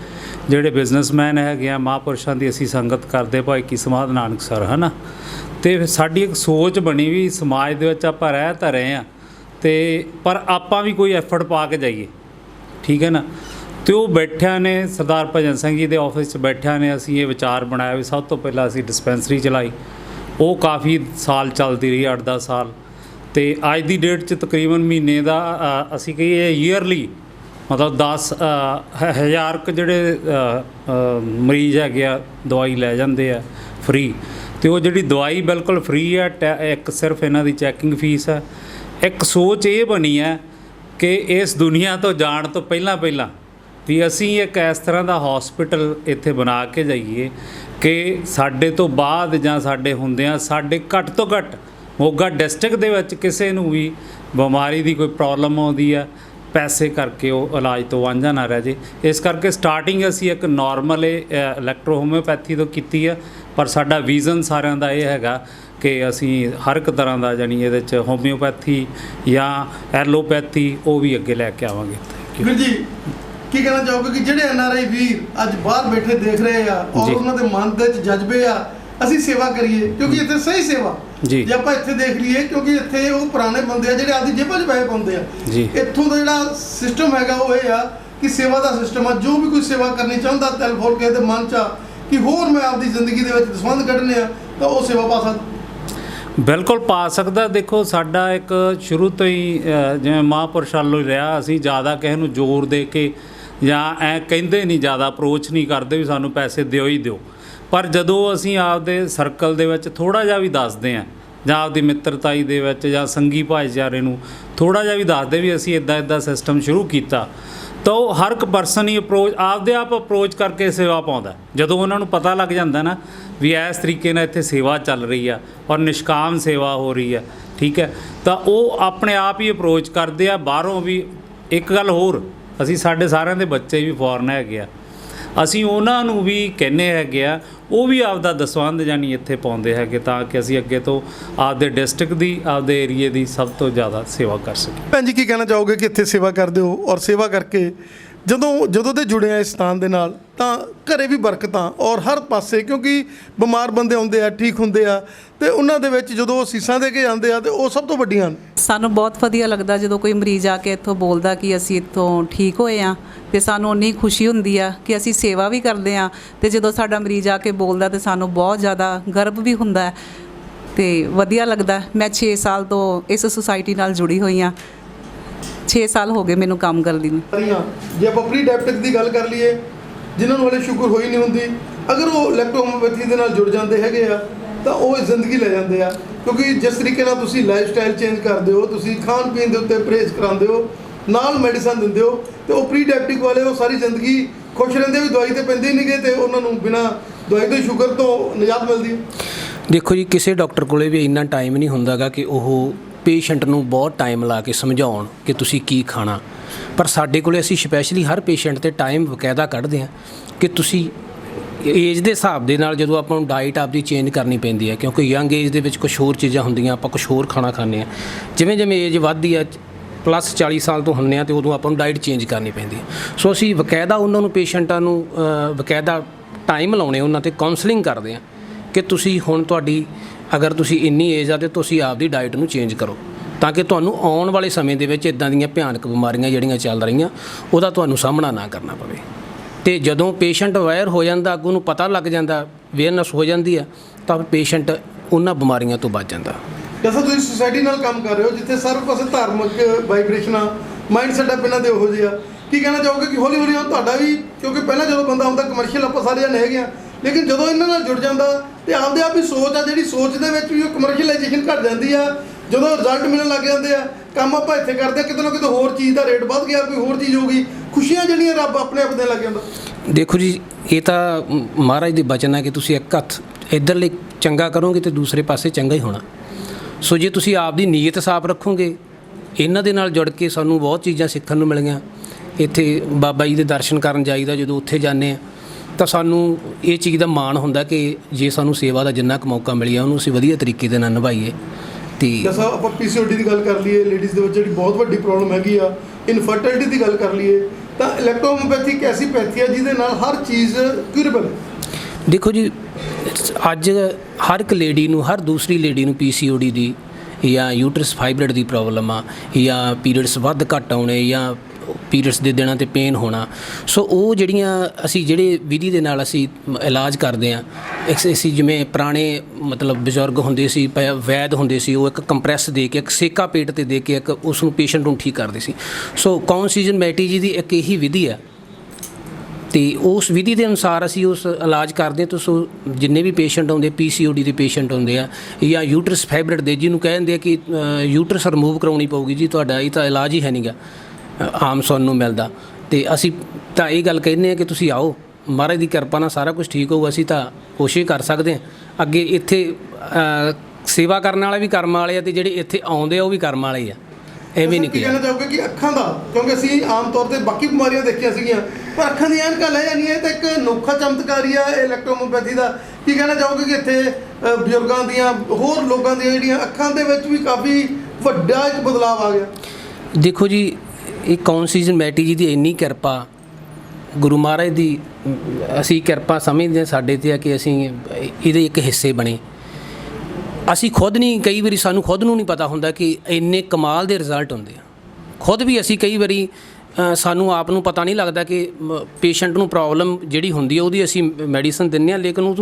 ਜਿਹੜੇ ਬਿਜ਼ਨਸਮੈਨ ਹੈਗੇ ਆ, ਮਹਾਂਪੁਰਸ਼ਾਂ ਦੀ ਅਸੀਂ ਸੰਗਤ ਕਰਦੇ ਭਾਈ ਕੀ ਸਮਾਧ ਨਾਨਕ ਸਰ, ਹਨਾ? ਤੇ ਸਾਡੀ ਇੱਕ ਸੋਚ ਬਣੀ ਵੀ ਸਮਾਜ ਦੇ ਵਿੱਚ ਆਪਾਂ ਰਹਿ ਤਾਂ ਰਹੇ ਆ ਤੇ ਪਰ ਆਪਾਂ ਵੀ ਕੋਈ ਐਫਰਟ ਪਾ ਕੇ ਜਾਈਏ, ਠੀਕ ਹੈ ਨਾ? ਤੇ ਉਹ ਬੈਠਿਆਂ ਨੇ, ਸਰਦਾਰ ਭਜਨ ਸਿੰਘ ਜੀ ਦੇ ਆਫਿਸ 'ਚ ਬੈਠਿਆਂ ਨੇ ਅਸੀਂ ਇਹ ਵਿਚਾਰ ਬਣਾਇਆ ਵੀ ਸਭ ਤੋਂ ਪਹਿਲਾਂ ਅਸੀਂ ਡਿਸਪੈਂਸਰੀ ਚਲਾਈ। ਉਹ ਕਾਫੀ ਸਾਲ ਚੱਲਦੀ ਰਹੀ 8-10 ਸਾਲ। ਤੇ ਅੱਜ ਦੀ ਡੇਟ 'ਚ ਤਕਰੀਬਨ ਮਹੀਨੇ ਦਾ ਅਸੀਂ ਕਹੀਏ ਈਅਰਲੀ ਮਤਲਬ 10 ਹਜ਼ਾਰ ਕੁ ਜਿਹੜੇ ਮਰੀਜ਼ ਹੈਗੇ ਆ, ਦਵਾਈ ਲੈ ਜਾਂਦੇ ਆ ਫ੍ਰੀ ਤੇ ਉਹ ਜਿਹੜੀ ਦਵਾਈ ਬਿਲਕੁਲ ਫ੍ਰੀ ਆ, ਟੈ- ਇੱਕ ਸਿਰਫ ਇਹਨਾਂ ਦੀ ਚੈਕਿੰਗ ਫੀਸ ਹੈ ਇੱਕ ਸੋਚ ਇਹ ਬਣੀ ਹੈ ਕਿ ਇਸ ਦੁਨੀਆ ਤੋਂ ਜਾਣ ਤੋਂ ਪਹਿਲਾਂ ਪਹਿਲਾਂ ਵੀ ਅਸੀਂ ਇੱਕ ਇਸ ਤਰ੍ਹਾਂ ਦਾ ਹਸਪੀਟਲ ਇੱਥੇ ਬਣਾ ਕੇ ਜਾਈਏ ਕਿ ਸਾਡੇ ਤੋਂ ਬਾਅਦ ਜਾਂ ਸਾਡੇ ਹੁੰਦਿਆਂ ਸਾਡੇ ਘੱਟ ਤੋਂ ਘੱਟ ਮੋਗਾ ਡਿਸਟ੍ਰਿਕਟ ਦੇ ਵਿੱਚ ਕਿਸੇ ਨੂੰ ਵੀ ਬਿਮਾਰੀ ਦੀ ਕੋਈ ਪ੍ਰੋਬਲਮ ਆਉਂਦੀ ਆ, ਪੈਸੇ ਕਰਕੇ ਉਹ ਇਲਾਜ ਤੋਂ ਵਾਂਝਾ ਨਾ ਰਹਿ ਜੇ ਇਸ ਕਰਕੇ ਸਟਾਰਟਿੰਗ ਅਸੀਂ ਇੱਕ ਨਾਰਮਲ ਇਲੈਕਟ੍ਰੋ ਹੋਮਿਓਪੈਥੀ ਤੋਂ ਕੀਤੀ ਆ, ਪਰ ਸਾਡਾ ਵਿਜ਼ਨ ਸਾਰਿਆਂ ਦਾ ਇਹ ਹੈਗਾ ਕਿ ਅਸੀਂ ਹਰ ਇੱਕ ਤਰ੍ਹਾਂ ਦਾ ਜਾਨੀ ਇਹਦੇ ਚ ਹੋਮਿਓਪੈਥੀ ਜਾਂ ਐਲੋਪੈਥੀ ਉਹ ਵੀ ਅੱਗੇ ਲੈ ਕੇ ਆਵਾਂਗੇ Thank you. ਵੀਰ ਜੀ ਕੀ ਕਹਿਣਾ ਚਾਹੋਗੇ ਕਿ ਜਿਹੜੇ ਐਨਆਰਆਈ ਵੀਰ ਅੱਜ ਬਾਹਰ ਬੈਠੇ ਦੇਖ ਰਹੇ ਆ ਔਰ। ਉਹਨਾਂ ਦੇ ਮਨ ਦੇ ਵਿੱਚ ਜਜ਼ਬੇ ਆ ਅਸੀਂ ਸੇਵਾ ਕਰੀਏ ਕਿਉਂਕਿ ਇੱਥੇ ਸਹੀ ਸੇਵਾ। ਜੀ। ਜੇ ਆਪਾਂ ਇੱਥੇ ਦੇਖ ਲਈਏ ਕਿਉਂਕਿ ਇੱਥੇ ਉਹ ਪੁਰਾਣੇ ਬੰਦੇ ਆ ਜਿਹੜੇ ਆਪਦੀ ਜੇਬਾਂ 'ਚ ਪੈਸੇ ਪਾਉਂਦੇ ਆ। ਇੱਥੋਂ ਦਾ ਜਿਹੜਾ ਸਿਸਟਮ ਹੈਗਾ ਉਹ ਇਹ ਆ ਕਿ ਸੇਵਾ ਦਾ ਸਿਸਟਮ ਆ। ਜੋ ਵੀ ਕੋਈ ਸੇਵਾ ਕਰਨੀ ਚਾਹੁੰਦਾ ਦਿਲ ਖੋਲ ਕੇ ਇਹਦੇ ਮਨ 'ਚ ਆ ਕਿ ਹੋਰ ਮੈਂ ਆਪਦੀ ਜ਼ਿੰਦਗੀ ਦੇ ਵਿੱਚ ਦਸਵੰਧ ਕੱਢਣੇ ਆ ਤਾਂ ਉਹ ਸੇਵਾ ਪਾ ਸਕਦਾ। ਬਿਲਕੁਲ ਪਾ ਸਕਦਾ। ਦੇਖੋ ਸਾਡਾ ਇੱਕ ਸ਼ੁਰੂ ਤੋਂ ਹੀ ਜਿਵੇਂ ਮਹਾਂਪੁਰਸ਼ ਵੱਲੋਂ ਰਿਹਾ। ਅਸੀਂ ਜ਼ਿਆਦਾ ਕਿਸੇ ਨੂੰ ਜ਼ੋਰ ਦੇ ਕੇ ਜਾਂ ਐ ਕਹਿੰਦੇ ਨਹੀਂ ਜ਼ਿਆਦਾ ਅਪਰੋਚ ਨਹੀਂ ਕਰਦੇ ਵੀ ਸਾਨੂੰ ਪੈਸੇ ਦਿਓ ਹੀ ਦਿਓ। ਪਰ ਜਦੋਂ ਅਸੀਂ ਆਪਦੇ ਸਰਕਲ ਦੇ ਵਿੱਚ ਥੋੜਾ ਜਿਹਾ ਵੀ ਦੱਸਦੇ ਆ ਜਾਂ ਆਪਦੀ ਮਿੱਤਰਤਾਈ ਦੇ ਵਿੱਚ ਜਾਂ ਸੰਗੀ ਭਾਈਚਾਰੇ ਨੂੰ ਥੋੜਾ ਜਿਹਾ ਵੀ ਦੱਸਦੇ ਵੀ ਅਸੀਂ ਇਦਾਂ ਇਦਾਂ ਸਿਸਟਮ ਸ਼ੁਰੂ ਕੀਤਾ, ਤਾਂ ਉਹ ਹਰ ਇੱਕ ਪਰਸਨ ਹੀ ਅਪਰੋਚ ਆਪਦੇ ਆਪ ਅਪਰੋਚ ਕਰਕੇ ਸੇਵਾ ਪਾਉਂਦਾ। ਜਦੋਂ ਉਹਨਾਂ ਨੂੰ ਪਤਾ ਲੱਗ ਜਾਂਦਾ ਨਾ ਵੀ ਇਸ ਤਰੀਕੇ ਨਾਲ ਇੱਥੇ ਸੇਵਾ ਚੱਲ ਰਹੀ ਆ ਔਰ ਨਿਸ਼ਕਾਮ ਸੇਵਾ ਹੋ ਰਹੀ ਆ, ਠੀਕ ਹੈ, ਤਾਂ ਉਹ ਆਪਣੇ ਆਪ ਹੀ ਅਪਰੋਚ ਕਰਦੇ ਆ, ਬਾਹਰੋਂ ਵੀ ਇੱਕ ਗੱਲ ਹੋਰ ਅਸੀਂ ਸਾਡੇ ਸਾਰਿਆਂ ਦੇ ਬੱਚੇ ਵੀ ਫੋਰਨ ਹੈਗੇ ਆ। ਅਸੀਂ ਉਹਨਾਂ ਨੂੰ ਵੀ ਕਹਿੰਨੇ ਹੈਗੇ ਆ, ਉਹ ਵੀ ਆਪਦਾ ਦਸਵੰਧ ਜਾਨੀ ਇੱਥੇ ਪਾਉਂਦੇ ਹੈਗੇ ਤਾਂ ਕਿ ਅਸੀਂ ਅੱਗੇ ਤੋਂ ਆਪਦੇ ਡਿਸਟ੍ਰਿਕਟ ਦੀ, ਆਪਦੇ ਏਰੀਏ ਦੀ ਸਭ ਤੋਂ ਜ਼ਿਆਦਾ ਸੇਵਾ ਕਰ ਸਕੀਏ। ਭੈਣ ਜੀ, ਕੀ ਕਹਿਣਾ ਚਾਹੋਗੇ ਕਿ ਇੱਥੇ ਸੇਵਾ ਕਰਦੇ ਹੋ ਔਰ ਸੇਵਾ ਕਰਕੇ ਜਦੋਂ ਜਦੋਂ ਦੇ ਜੁੜੇ ਆ ਇਸ ਸਥਾਨ ਦੇ ਨਾਲ, ਤਾਂ ਘਰੇ ਵੀ ਬਰਕਤਾਂ ਔਰ ਹਰ ਪਾਸੇ ਕਿਉਂਕਿ ਬਿਮਾਰ ਬੰਦੇ ਆਉਂਦੇ ਆ, ਠੀਕ ਹੁੰਦੇ ਆ, ਤੇ ਉਹਨਾਂ ਦੇ ਵਿੱਚ ਜਦੋਂ ਉਹ ਸੀਸਾਂ ਦੇ ਕੇ ਜਾਂਦੇ ਆ, ਤੇ ਉਹ ਸਭ ਤੋਂ ਵੱਡੀਆਂ ਹਨ ਸਾਨੂੰ ਬਹੁਤ ਵਧੀਆ ਲੱਗਦਾ ਜਦੋਂ ਕੋਈ ਮਰੀਜ਼ ਆ ਕੇ ਇੱਥੋਂ ਬੋਲਦਾ ਕਿ ਅਸੀਂ ਇੱਥੋਂ ਠੀਕ ਹੋਏ ਆ, ਤੇ ਸਾਨੂੰ ਉਨੀ ਖੁਸ਼ੀ ਹੁੰਦੀ ਆ ਕਿ ਅਸੀਂ ਸੇਵਾ ਵੀ ਕਰਦੇ ਆ, ਤੇ ਜਦੋਂ ਸਾਡਾ ਮਰੀਜ਼ ਆ ਕੇ ਬੋਲਦਾ ਤੇ ਸਾਨੂੰ ਬਹੁਤ ਜ਼ਿਆਦਾ ਗਰਵ ਵੀ ਹੁੰਦਾ ਹੈ, ਤੇ ਵਧੀਆ ਲੱਗਦਾ ਮੈਂ 6 ਸਾਲ ਤੋਂ ਇਸ ਸੁਸਾਇਟੀ ਨਾਲ ਜੁੜੀ ਹੋਈ ਆ। 6 ਸਾਲ ਹੋ ਗਏ ਮੈਨੂੰ ਕੰਮ ਕਰਦੀ ਨੂੰ। ਸਾਰੀਆਂ। ਜੇ ਆਪਾਂ ਪ੍ਰੀ ਡਾਇਬਟਿਕ ਦੀ ਗੱਲ ਕਰ ਲਈਏ ਜਿਨ੍ਹਾਂ ਨੂੰ ਹਲੇ ਸ਼ੂਗਰ ਹੋਈ ਨਹੀਂ ਹੁੰਦੀ ਅਗਰ ਉਹ ਲੈਕਟੋਹੋਮੋਪੈਥੀ ਦੇ ਨਾਲ ਜੁੜ ਜਾਂਦੇ ਹੈਗੇ ਆ ਤਾਂ ਉਹ ਜ਼ਿੰਦਗੀ ਲੈ ਜਾਂਦੇ ਆ। ਕਿਉਂਕਿ ਜਿਸ ਤਰੀਕੇ ਨਾਲ ਤੁਸੀਂ ਲਾਈਫ ਸਟਾਈਲ ਚੇਂਜ ਕਰਦੇ ਹੋ ਤੁਸੀਂ ਖਾਣ ਪੀਣ ਦੇ ਉੱਤੇ ਪਰਹੇਜ਼ ਕਰਾਉਂਦੇ ਹੋ ਨਾਲ ਮੈਡੀਸਨ ਦਿੰਦੇ ਹੋ ਤੇ ਉਹ ਪ੍ਰੀ ਡਾਇਬਟਿਕ ਵਾਲੇ ਉਹ ਸਾਰੀ ਜ਼ਿੰਦਗੀ ਖੁਸ਼ ਰਹਿੰਦੇ ਵੀ ਦਵਾਈ ਤੇ ਪੈਂਦੇ ਹੀ ਨਹੀਂਗੇ ਤੇ ਉਹਨਾਂ ਨੂੰ ਬਿਨਾ ਦਵਾਈ ਤੋਂ ਸ਼ੂਗਰ ਤੋਂ ਨਿਜਾਤ ਮਿਲਦੀ ਹੈ। ਦੇਖੋ ਜੀ ਕਿਸੇ ਡਾਕਟਰ ਕੋਲੇ ਵੀ ਇੰਨਾ ਟਾਈਮ ਨਹੀਂ ਹੁੰਦਾਗਾ ਕਿ ਉਹ ਪੇਸ਼ੈਂਟ ਨੂੰ ਬਹੁਤ ਟਾਈਮ ਲਾ ਕੇ ਸਮਝਾਉਣ ਕਿ ਤੁਸੀਂ ਕੀ ਖਾਣਾ। ਪਰ ਸਾਡੇ ਕੋਲੇ ਅਸੀਂ ਸਪੈਸ਼ਲੀ ਹਰ ਪੇਸ਼ੈਂਟ ਤੇ ਟਾਈਮ ਬਕਾਇਦਾ ਕੱਢਦੇ ਹਾਂ ਕਿ ਤੁਸੀਂ ਏਜ ਦੇ ਹਿਸਾਬ ਦੇ ਨਾਲ ਜਦੋਂ ਆਪਾਂ ਨੂੰ ਡਾਈਟ ਆਪਦੀ ਚੇਂਜ ਕਰਨੀ ਪੈਂਦੀ ਹੈ, ਕਿਉਂਕਿ ਯੰਗ ਏਜ ਦੇ ਵਿੱਚ ਕੁਝ ਹੋਰ ਚੀਜ਼ਾਂ ਹੁੰਦੀਆਂ, ਆਪਾਂ ਕੁਝ ਹੋਰ ਖਾਣਾ ਖਾਂਦੇ ਆ ਜਿਵੇਂ ਜਿਵੇਂ ਏਜ ਵੱਧਦੀ ਆ ਪਲੱਸ 40 ਸਾਲ ਤੋਂ ਹੁੰਨੇ ਆ ਤੇ ਉਦੋਂ ਆਪਾਂ ਨੂੰ ਡਾਈਟ ਚੇਂਜ ਕਰਨੀ ਪੈਂਦੀ ਹੈ। ਸੋ ਅਸੀਂ ਬਕਾਇਦਾ ਉਹਨਾਂ ਨੂੰ ਪੇਸ਼ੈਂਟਾਂ ਨੂੰ ਬਕਾਇਦਾ ਟਾਈਮ ਲਾਉਣੇ, ਉਹਨਾਂ ਤੇ ਕਾਉਂਸਲਿੰਗ ਕਰਦੇ ਆ ਕਿ ਤੁਸੀਂ ਹੁਣ ਤੁਹਾਡੀ ਅਗਰ ਤੁਸੀਂ ਇੰਨੀ ਏਜ ਆ ਤੇ ਤੁਸੀਂ ਆਪਦੀ ਡਾਈਟ ਨੂੰ ਚੇਂਜ ਕਰੋ। ਤਾਂ ਕਿ ਤੁਹਾਨੂੰ ਆਉਣ ਵਾਲੇ ਸਮੇਂ ਦੇ ਵਿੱਚ ਇਦਾਂ ਦੀਆਂ ਭਿਆਨਕ ਬਿਮਾਰੀਆਂ ਜਿਹੜੀਆਂ ਚੱਲ ਰਹੀਆਂ, ਉਹਦਾ ਤੁਹਾਨੂੰ ਸਾਹਮਣਾ ਨਾ ਕਰਨਾ ਪਵੇ। ਤੇ ਜਦੋਂ ਪੇਸ਼ੈਂਟ ਅਵੇਅਰ ਹੋ ਜਾਂਦਾ, ਅੱਗੋਂ ਨੂੰ ਪਤਾ ਲੱਗ ਜਾਂਦਾ ਅਵੇਅਰਨੈਸ ਹੋ ਜਾਂਦੀ ਆ, ਤਾਂ ਪੇਸ਼ੈਂਟ ਉਹਨਾਂ ਬਿਮਾਰੀਆਂ ਤੋਂ ਬਚ ਜਾਂਦਾ। ਜੈਸਾ ਤੁਸੀਂ ਸੋਸਾਇਟੀ ਨਾਲ ਕੰਮ ਕਰ ਰਹੇ ਹੋ, ਜਿੱਥੇ ਸਰਵ ਪਾਸੇ ਧਾਰਮਿਕ ਵਾਈਬ੍ਰੇਸ਼ਨਾਂ ਮਾਈਂਡ ਸੈਟਅਪ ਇਹਨਾਂ ਦੇ ਉਹੋ ਜਿਹੇ ਆ। ਕੀ ਕਹਿਣਾ ਚਾਹੋਗੇ ਕਿ ਹੌਲੀ ਹੌਲੀ ਹੁਣ ਤੁਹਾਡਾ ਵੀ, ਕਿਉਂਕਿ ਪਹਿਲਾਂ ਜਦੋਂ ਬੰਦਾ ਆਉਂਦਾ ਕਮਰਸ਼ੀਅਲ ਆਪਾਂ ਸਾਰੇ ਜਣੇ ਹੈਗੇ ਆ ਲੇਕਿਨ ਜਦੋਂ ਇਹਨਾਂ ਨਾਲ ਜੁੜ ਜਾਂਦਾ ਤੇ ਆਪਦੇ ਆਪ ਹੀ ਸੋਚ ਆ, ਜਿਹੜੀ ਸੋਚ ਦੇ ਵਿੱਚ ਵੀ ਉਹ ਕਮਰਸ਼ੀਅਲਾਈਜੇਸ਼ਨ ਘਟ ਜਾਂਦੀ ਆ, ਜਦੋਂ ਰਿਜ਼ਲਟ ਮਿਲਣ ਲੱਗ ਜਾਂਦੇ ਆ, ਕੰਮ ਆਪਾਂ ਇੱਥੇ ਕਰਦੇ ਆ, ਕਿਤੇ ਨਾ ਕਿਤੇ ਹੋਰ ਚੀਜ਼ ਦਾ ਰੇਟ ਵੱਧ ਗਿਆ, ਕੋਈ ਹੋਰ ਚੀਜ਼ ਹੋ ਗਈ ਖੁਸ਼ੀਆਂ ਜਿਹੜੀਆਂ ਰੱਬ ਆਪਣੇ ਆਪ ਦੇ ਲੱਗ ਜਾਂਦਾ ਦੇਖੋ ਜੀ, ਇਹ ਤਾਂ ਮਹਾਰਾਜ ਦੇ ਬਚਨ ਹੈ ਕਿ ਤੁਸੀਂ ਇੱਕ ਹੱਥ ਇੱਧਰਲੇ ਚੰਗਾ ਕਰੋਗੇ ਤੇ ਦੂਸਰੇ ਪਾਸੇ ਚੰਗਾ ਹੀ ਹੋਣਾ। ਸੋ ਜੇ ਤੁਸੀਂ ਆਪ ਦੀ ਨੀਅਤ ਸਾਫ਼ ਰੱਖੋਗੇ, ਇਹਨਾਂ ਦੇ ਨਾਲ ਜੁੜ ਕੇ ਸਾਨੂੰ ਬਹੁਤ ਚੀਜ਼ਾਂ ਸਿੱਖਣ ਨੂੰ ਮਿਲੀਆਂ। ਇੱਥੇ ਬਾਬਾ ਜੀ ਦੇ ਦਰਸ਼ਨ ਕਰਨ ਜਾਈਦਾ ਜਦੋਂ ਉੱਥੇ ਜਾਂਦੇ ਆ। ਤਾਂ ਸਾਨੂੰ ਇਹ ਚੀਜ਼ ਦਾ ਮਾਣ ਹੁੰਦਾ ਕਿ ਜੇ ਸਾਨੂੰ ਸੇਵਾ ਦਾ ਜਿੰਨਾ ਕੁ ਮੌਕਾ ਮਿਲਿਆ ਉਹਨੂੰ ਅਸੀਂ ਵਧੀਆ ਤਰੀਕੇ ਦੇ ਨਾਲ ਨਿਭਾਈਏ ਤੇ ਜੈਸਾ ਆਪਾਂ ਪੀਸੀਓਡੀ ਦੀ ਗੱਲ ਕਰ ਲਈਏ ਲੇਡੀਜ਼ ਦੇ ਵਿੱਚ ਜਿਹੜੀ ਬਹੁਤ ਵੱਡੀ ਪ੍ਰੋਬਲਮ ਹੈਗੀ ਆ ਇਨਫਰਟੀਲਿਟੀ ਦੀ ਗੱਲ ਕਰ ਲਈਏ ਤਾਂ ਇਲੈਕਟ੍ਰੋਹੋਮੋਪੈਥੀ ਇੱਕ ਐਸੀ ਪੈਥੀ ਆ ਜਿਹਦੇ ਨਾਲ ਹਰ ਚੀਜ਼ ਕਿਉਰੇਬਲ ਹੈ। ਦੇਖੋ ਜੀ ਅੱਜ ਹਰ ਇੱਕ ਲੇਡੀ ਨੂੰ ਹਰ ਦੂਸਰੀ ਲੇਡੀ ਨੂੰ ਪੀਸੀਓਡੀ ਦੀ ਜਾਂ ਯੂਟਰਸ ਫਾਈਬਰਡ ਦੀ ਪ੍ਰੋਬਲਮ ਆ ਜਾਂ ਪੀਰੀਅਡਸ ਵੱਧ ਘੱਟ ਆਉਣੇ ਜਾਂ ਪੀਰੀਅਡਸ ਦੇ ਦਿਨਾਂ ਤੇ ਪੇਨ ਹੋਣਾ। ਸੋ ਉਹ ਜਿਹੜੀਆਂ ਅਸੀਂ ਜਿਹੜੇ ਵਿਧੀ ਦੇ ਨਾਲ ਅਸੀਂ ਇਲਾਜ ਕਰਦੇ ਆ ਅਸੀਂ ਜਿਵੇਂ ਪੁਰਾਣੇ ਮਤਲਬ ਬਜ਼ੁਰਗ ਹੁੰਦੇ ਸੀ, ਪ- ਵੈਦ ਹੁੰਦੇ ਸੀ, ਉਹ ਇੱਕ ਕੰਪਰੈਸ ਦੇ ਕੇ, ਇੱਕ ਸੇਕਾ ਪੇਟ ਤੇ ਦੇ ਕੇ ਇੱਕ ਉਸ ਨੂੰ ਪੇਸ਼ੈਂਟ ਨੂੰ ਠੀਕ ਕਰਦੇ ਸੀ। ਸੋ ਕੌਨ ਸੀਜਨ ਮੈਟੀ ਜੀ ਦੀ ਇੱਕ ਇਹੀ ਵਿਧੀ ਆ ਤੇ ਉਸ ਵਿਧੀ ਦੇ ਅਨੁਸਾਰ ਅਸੀਂ ਉਸ ਇਲਾਜ ਕਰਦੇ ਹਾਂ, ਤਾਂ ਸੋ ਜਿੰਨੇ ਵੀ ਪੇਸ਼ੈਂਟ ਆਉਂਦੇ ਪੀਸੀਓਡੀ ਦੇ ਪੇਸ਼ੈਂਟ ਹੁੰਦੇ ਆ, ਜਾਂ ਯੂਟਰਸ ਫਾਈਬਰਡ ਦੇ, ਜਿਹਨੂੰ ਕਹਿੰਦੇ ਆ ਕਿ ਯੂਟਰਸ ਰਿਮੂਵ ਕਰਾਉਣੀ ਪਊਗੀ ਜੀ, ਤੁਹਾਡਾ ਇਹ ਤਾਂ ਇਲਾਜ ਹੀ ਹੈ ਨਹੀਂਗਾ ਆਮ ਸੁਣਨ ਨੂੰ ਮਿਲਦਾ। ਤੇ ਅਸੀਂ ਤਾਂ ਇਹ ਗੱਲ ਕਹਿੰਦੇ ਆ ਕਿ ਤੁਸੀਂ ਆਓ। ਮਹਾਰਾਜ ਦੀ ਕਿਰਪਾ ਨਾਲ ਸਾਰਾ ਕੁਝ ਠੀਕ ਹੋਊਗਾ ਅਸੀਂ ਤਾਂ ਕੋਸ਼ਿਸ਼ ਕਰ ਸਕਦੇ ਹਾਂ। ਅੱਗੇ ਇੱਥੇ ਸੇਵਾ ਕਰਨ ਵਾਲੇ ਵੀ ਕਰਮ ਵਾਲੇ ਆ ਤੇ ਜਿਹੜੇ ਇੱਥੇ ਆਉਂਦੇ ਆ ਉਹ ਵੀ ਕਰਮ ਵਾਲੇ ਹੀ ਆ। ਐਵੇਂ ਨਹੀਂ ਕੀ ਕੋਈ ਕਹਿਣਾ ਚਾਹੋਗੇ ਕਿ ਅੱਖਾਂ ਦਾ? ਕਿਉਂਕਿ ਅਸੀਂ ਆਮ ਤੌਰ ਤੇ ਬਾਕੀ ਬਿਮਾਰੀਆਂ ਦੇਖੀਆਂ ਸੀਗੀਆਂ। ਪਰ ਅੱਖਾਂ ਦੀ ਐਨਕਾਂ ਲੈ ਜਾਣੀਆਂ ਇਹ ਤਾਂ ਇੱਕ ਅਨੋਖਾ ਚਮਤਕਾਰੀ ਆ ਇਹ ਇਲੈਕਟ੍ਰੋਮੋਪੈਥੀ ਦਾ। ਕੀ ਕਹਿਣਾ ਚਾਹੋਗੇ ਕਿ ਇੱਥੇ ਬਜ਼ੁਰਗਾਂ ਦੀਆਂ ਹੋਰ ਲੋਕਾਂ ਦੀਆਂ ਜਿਹੜੀਆਂ ਅੱਖਾਂ ਦੇ ਵਿੱਚ ਵੀ ਕਾਫੀ ਵੱਡਾ ਇੱਕ ਬਦਲਾਅ ਆ ਗਿਆ? ਦੇਖੋ ਜੀ ਇਹ ਕੌਣ ਸੀਜ਼ਨ ਮੈਟੀ ਜੀ ਦੀ ਇੰਨੀ ਕਿਰਪਾ, ਗੁਰੂ ਮਹਾਰਾਜ ਦੀ, ਅਸੀਂ ਕਿਰਪਾ ਸਮਝਦੇ ਹਾਂ ਸਾਡੇ ਤੇ ਆ ਕਿ ਅਸੀਂ ਇਹਦੇ ਇੱਕ ਹਿੱਸੇ ਬਣੇ। ਅਸੀਂ ਖੁਦ ਨਹੀਂ, ਕਈ ਵਾਰੀ ਸਾਨੂੰ ਖੁਦ ਨੂੰ ਨਹੀਂ ਪਤਾ ਹੁੰਦਾ ਕਿ ਇੰਨੇ ਕਮਾਲ ਦੇ ਰਿਜ਼ਲਟ ਹੁੰਦੇ ਆ। ਖੁਦ ਵੀ ਅਸੀਂ ਕਈ ਵਾਰੀ ਸਾਨੂੰ ਆਪ ਨੂੰ ਪਤਾ ਨਹੀਂ ਲੱਗਦਾ ਕਿ ਪੇਸ਼ੈਂਟ ਨੂੰ ਪ੍ਰੋਬਲਮ ਜਿਹੜੀ ਹੁੰਦੀ ਹੈ ਉਹਦੀ ਅਸੀਂ ਮੈਡੀਸਨ ਦਿੰਨੇ ਆ ਲੇਕਿਨ ਉਹ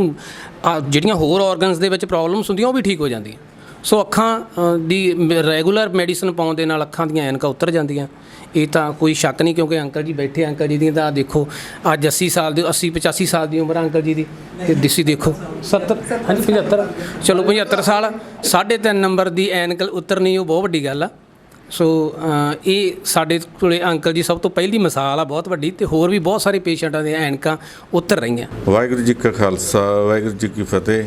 ਜਿਹੜੀਆਂ ਹੋਰ ਆਰਗਨਸ ਦੇ ਵਿੱਚ ਪ੍ਰੋਬਲਮਸ ਹੁੰਦੀਆਂ, ਉਹ ਵੀ ਠੀਕ ਹੋ ਜਾਂਦੀਆਂ। ਸੋ ਅੱਖਾਂ ਦੀ ਰੈਗੂਲਰ ਮੈਡੀਸਨ ਪਾਉਣ ਦੇ ਨਾਲ ਅੱਖਾਂ ਦੀਆਂ ਐਨਕਾਂ ਉਤਰ ਜਾਂਦੀਆਂ। ਇਹ ਤਾਂ ਕੋਈ ਸ਼ੱਕ ਨਹੀਂ ਕਿਉਂਕਿ ਅੰਕਲ ਜੀ ਬੈਠੇ ਅੰਕਲ ਜੀ ਦੀਆਂ ਤਾਂ ਦੇਖੋ, ਅੱਜ 80 ਸਾਲ ਦੇ 80 85 ਸਾਲ ਦੀ ਉਮਰ ਅੰਕਲ ਜੀ ਦੀ। ਤੇ ਦਿਸੀ ਦੇਖੋ 70 ਹਾਂਜੀ 75 ਚਲੋ 75 ਸਾਲ 3.5 ਨੰਬਰ ਦੀ ਐਨਕ ਉਤਰਨੀ, ਉਹ ਬਹੁਤ ਵੱਡੀ ਗੱਲ ਆ। ਸੋ ਇਹ ਸਾਡੇ ਕੋਲੇ ਅੰਕਲ ਜੀ ਸਭ ਤੋਂ ਪਹਿਲੀ ਮਿਸਾਲ ਆ, ਬਹੁਤ ਵੱਡੀ, ਤੇ ਹੋਰ ਵੀ ਬਹੁਤ ਸਾਰੇ ਪੇਸ਼ੈਂਟਾਂ ਦੀਆਂ ਐਨਕਾਂ ਉਤਰ ਰਹੀਆਂ। ਵਾਹਿਗੁਰੂ ਜੀ ਕਾ ਖਾਲਸਾ, ਵਾਹਿਗੁਰੂ ਜੀ ਕੀ ਫਤਿਹ।